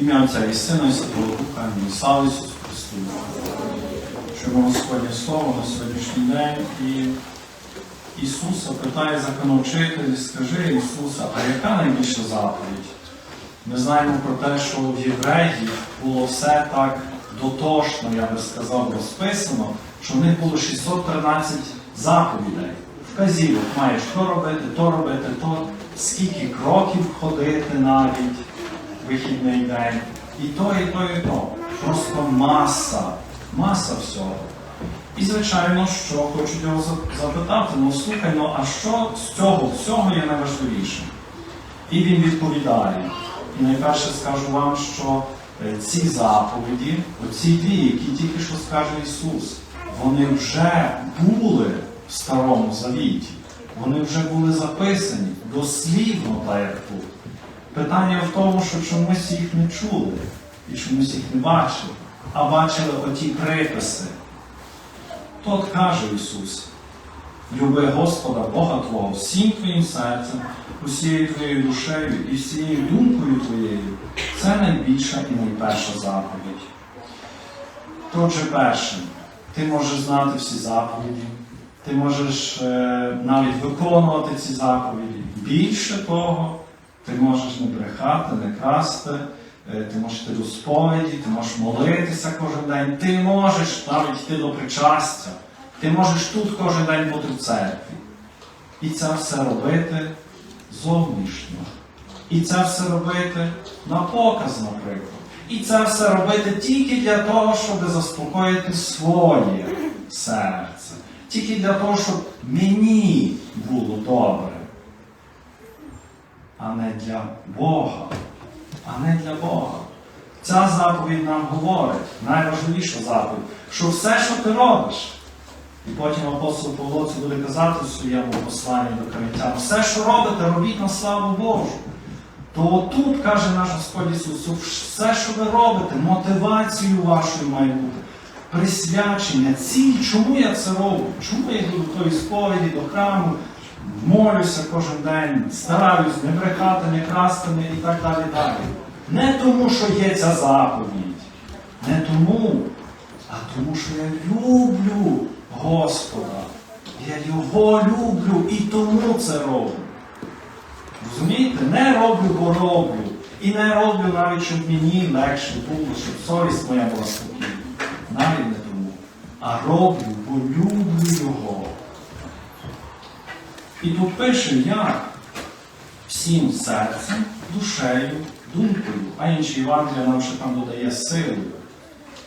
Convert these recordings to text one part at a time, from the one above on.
Ім'я Отця і Сина і Святого Духа, і слава Ісусу Христу. Чуємо Господнє Слово на сьогоднішній день і Ісуса питає законовчитель, скажи Ісуса, а яка найбільша заповідь? Ми знаємо про те, що в євреїв було все так дотошно, я би сказав, розписано, що в них було 613 заповідей. Вказівок маєш то робити, то робити, то скільки кроків ходити навіть вихідний день. І то, і то, і то. Просто маса, маса всього. І, звичайно, що хочуть його запитати, ну слухай, ну а що з цього всього є найважливішим? І він відповідає. І найперше скажу вам, що е, ці заповіді, оці дві, які тільки що скаже Ісус, вони вже були в Старому Завіті. Вони вже були записані дослівно, так як тут. Питання в тому, що чомусь їх не чули і чомусь їх не бачили, а бачили оті приписи. Тот каже Ісус, люби Господа Бога Твого всім твоїм серцем, усією твоєю душею і всією думкою твоєю. Це найбільша і найперша заповідь. Отже, перше, ти можеш знати всі заповіді, ти можеш е, навіть виконувати ці заповіді. Більше того, ти можеш не брехати, не красти, е, ти можеш йти до сповіді, ти можеш молитися кожен день, ти можеш навіть йти до причастя, ти можеш тут кожен день бути в церкві. І це все робити зовнішньо. І це все робити на показ, наприклад. І це все робити тільки для того, щоб заспокоїти своє серце. Тільки для того, щоб мені було добре. А не для Бога. А не для Бога. Ця заповідь нам говорить, найважливіша заповідь, що все, що ти робиш, і потім апостол Павло це буде казати в своєму посланні до Коринтян, все, що робите, робіть на славу Божу. То тут каже наш Господь Ісус, все, що ви робите, мотивацією вашою має бути, присвячення, ціль, чому я це роблю? Чому я йду до тої сповіді, до храму, молюся кожен день, стараюсь не брехати, не красти не- і так далі. далі. Не тому, що є ця заповідь, не тому, а тому, що я люблю Господа. Я його люблю і тому це роблю. Розумієте? Не роблю, бо роблю. І не роблю навіть, щоб мені легше було, щоб совість моя була спокійна. Навіть не тому. А роблю, бо люблю його. І тут пише як всім серцем, душею, думкою, а інші Євангелія нам ще там додає силою.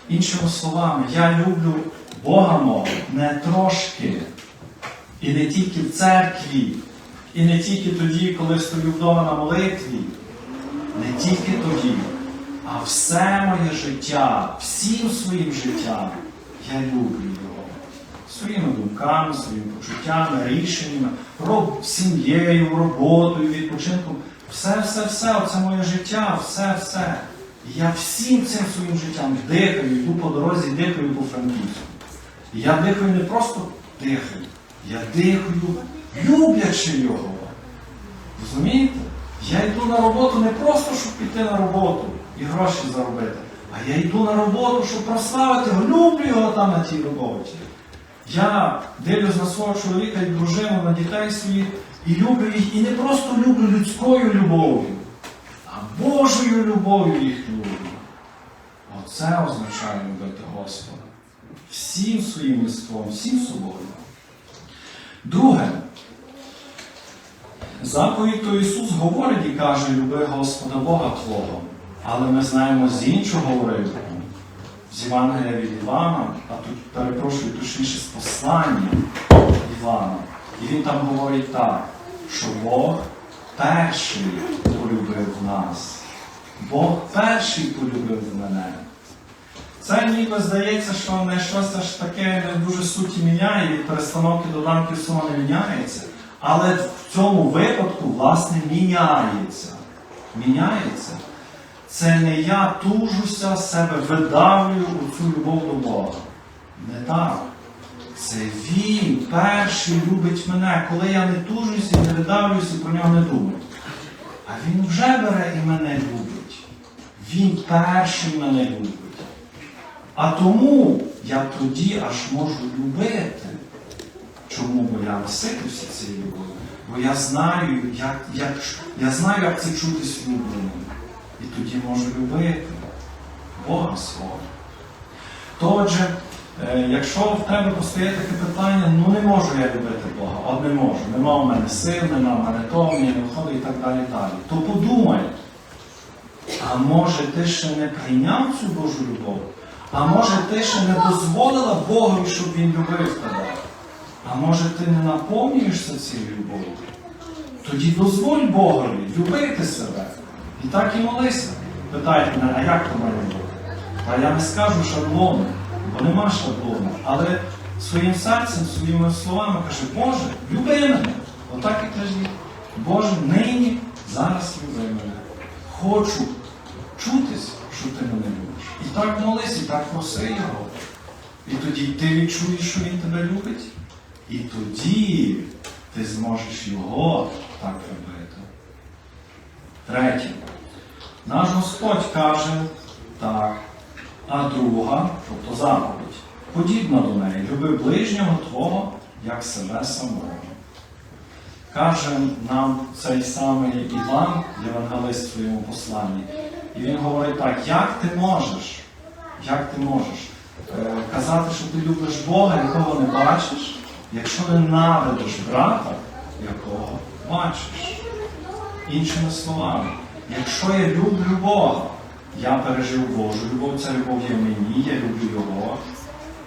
Іншими словами, я люблю Бога мого не трошки. І не тільки в церкві, і не тільки тоді, коли стою вдома на молитві, не тільки тоді, а все моє життя, всім своїм життям я люблю його. Своїми думками, своїми почуттями, рішеннями, роб- сім'єю, роботою, відпочинком. Все, все, все, оце моє життя, все, все. Я всім цим своїм життям дихаю, йду по дорозі, дихаю по Франківську. Я дихаю не просто дихаю, я дихаю, люблячи його. Розумієте? Я йду на роботу не просто, щоб піти на роботу і гроші заробити, а я йду на роботу, щоб прославити люблю його там на тій роботі. Я дивлюсь на свого чоловіка і дружину, на дітей своїх і люблю їх, і не просто люблю людською любов'ю, а Божою любов'ю їх люблю. Оце означає любити Господа. Всім своїм єством, всім собою. Друге, заповідь то Ісус говорить і каже, люби Господа Бога Твого. Але ми знаємо з іншого уривку, з Євангелія від Івана, а тут перепрошую точніше з послання Івана. І він там говорить так, що Бог перший полюбив нас. Бог перший полюбив мене. Це ніби здається, що не щось аж таке не дуже суті міняє, від перестановки доданків сума не міняється. Але в цьому випадку, власне, міняється. Міняється. Це не я тужуся себе видавлюю у цю любов до Бога. Не так. Це Він перший любить мене, коли я не тужуся і не видавлююся, про нього не думаю. А він вже бере і мене любить. Він перший мене любить. А тому я тоді аж можу любити. Чому? Бо я наситився цією любов'ю. Бо я знаю, як, як, я знаю, як це чутись любленим. І тоді можу любити Бога свого. То отже, е, якщо в тебе постає таке питання, ну не можу я любити Бога, от не можу, нема в мене сил, нема в мене того, мені не виходить і так далі. далі. То подумай, а може ти ще не прийняв цю Божу любов? А може ти ще не дозволила Богові, щоб він любив тебе? А може ти не наповнюєшся цією любов'ю? Тоді дозволь Богові любити себе. І так і молися. Питають мене, а як то має бути? Та я не скажу шаблону, бо нема шаблону. Але своїм серцем, своїми словами каже, Боже, люби мене. Отак і кажіть. Боже, нині, зараз люби мене. Хочу чутись, що ти мене любиш. І так молись, і так проси його. І тоді ти відчуєш, що він тебе любить. І тоді ти зможеш його так любити. Третє. Наш Господь каже так, а друга, тобто заповідь, подібна до неї, люби ближнього Твого, як себе самого. Каже нам цей самий Іван, євангелист в своєму посланні, і він говорить так, як ти можеш, як ти можеш е, казати, що ти любиш Бога, якого не бачиш, якщо ненавидиш брата, якого бачиш. Іншими словами, якщо я люблю Бога, я пережив Божу любов, ця любов є мені, я люблю Його,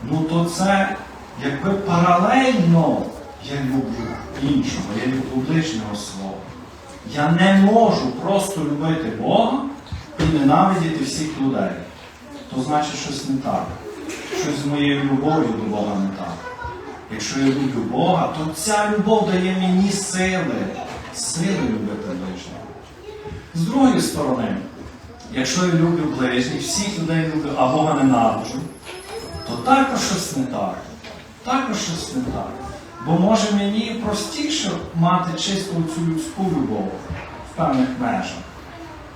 ну то це якби паралельно я люблю іншого, я люблю ближнього свого. Я не можу просто любити Бога і ненавидіти всіх людей. То значить щось не так. Щось з моєю любов'ю до Бога не так. Якщо я люблю Бога, то ця любов дає мені сили, сили любити ближнього. З другої сторони, якщо я люблю ближніх, всіх людей люблю, а Бога ненавиджу, то також щось не так. Також щось не так. Бо може мені простіше мати чисто цю людську любов в певних межах,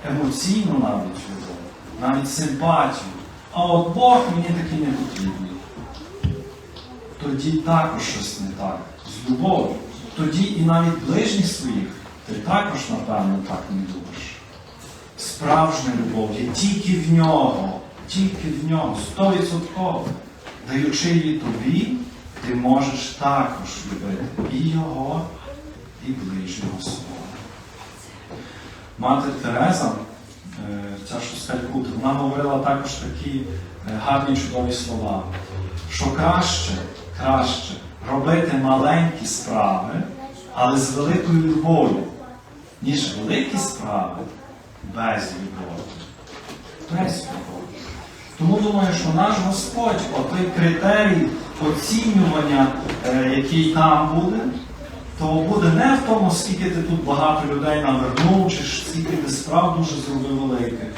емоційну навіть любов, навіть симпатію. А от Бог мені такий не потрібний тоді також щось не так. З любов'ю. Тоді і навіть ближніх своїх ти також, напевно, так не любиш. Справжня любов є тільки в нього, тільки в нього, стовідсотково. Даючи її тобі, ти можеш також любити і його, і ближнього свого. Мати Тереза, е, ця що вона говорила також такі е, гарні чудові слова, що краще, краще робити маленькі справи, але з великою любов'ю, ніж великі справи без любові. Без любові. Тому думаю, що наш Господь, отой критерій оцінювання, е, який там буде, то буде не в тому, скільки ти тут багато людей навернув, чи скільки ти справ дуже зробив великих.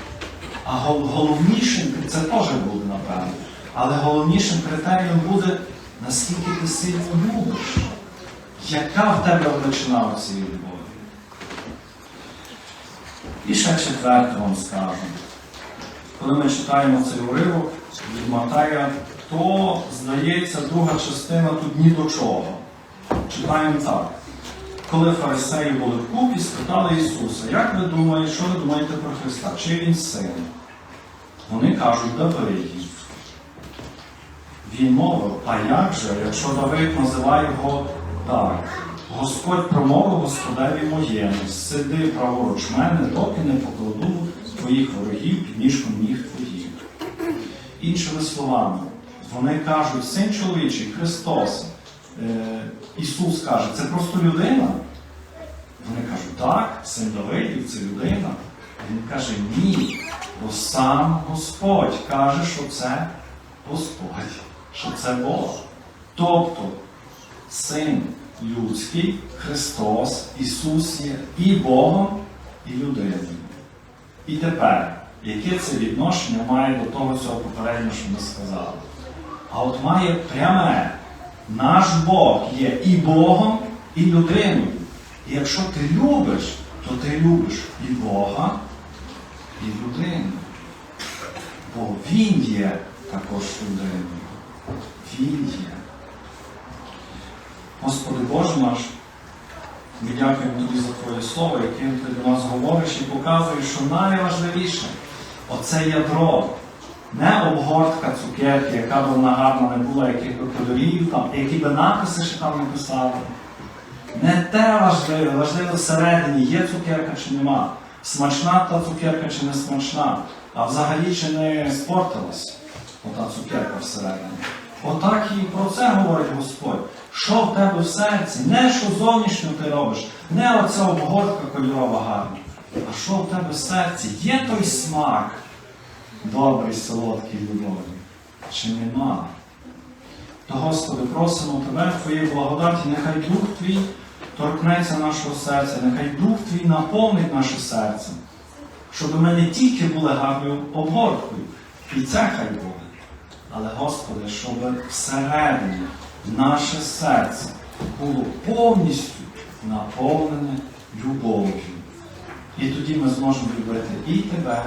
А головнішим, це теж буде, напевно, але головнішим критерієм буде, наскільки ти сильно любиш. Яка в тебе величина цієї любові? І ще четверте вам скажу. Коли ми читаємо цей уривок від Матея, то, здається, друга частина тут ні до чого. Читаємо так. Коли фарисеї були в купі, спитали Ісуса, як ви думаєте, що ви думаєте про Христа? Чи Він син? Вони кажуть, Давид. Він мовив, а як же, якщо Давид називає його так? Господь промовив Господеві моєму, сиди праворуч мене, доки не покладу твоїх ворогів під ніжком ніг твоїх. Іншими словами, вони кажуть, син чоловічий, Христос, е, Ісус каже, це просто людина. Вони кажуть, так, син Давидів, це людина. Він каже, ні, бо сам Господь каже, що це Господь, що це Бог. Тобто, син людський, Христос, Ісус є і Богом, і людиною. І тепер, яке це відношення має до того всього попереднього, що ми сказали? А от має пряме. Наш Бог є і Богом, і людиною. І якщо ти любиш, то ти любиш і Бога, і людину. Бо Він є також людиною. Він є. Господи Боже наш, ми дякуємо Тобі за Твоє Слово, яким Ти до нас говориш і показуєш, що найважливіше оце ядро. Не обгортка цукерки, яка б вона гарна не була, яких би кольорів, там, які би написи ще там не писали. Не те важливе, важливе всередині, є цукерка чи нема. Смачна та цукерка чи не смачна, а взагалі чи не спортилась ота цукерка всередині. Отак і про це говорить Господь. Що в тебе в серці? Не що зовнішньо ти робиш, не оця обгортка кольорова гарна. А що в тебе в серці? Є той смак добрий, солодкий любові? Чи нема? То, Господи, просимо Тебе, Твоєї благодаті, нехай Дух Твій торкнеться нашого серця, нехай Дух Твій наповнить наше серце, щоб ми не тільки були гарною обгорткою, і це хай буде, але, Господи, щоб всередині наше серце було повністю наповнене любов'ю. І тоді ми зможемо любити і Тебе,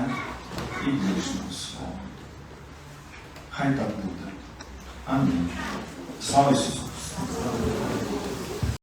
і ближнього свого. Хай так буде. Амінь. Слава Ісусу!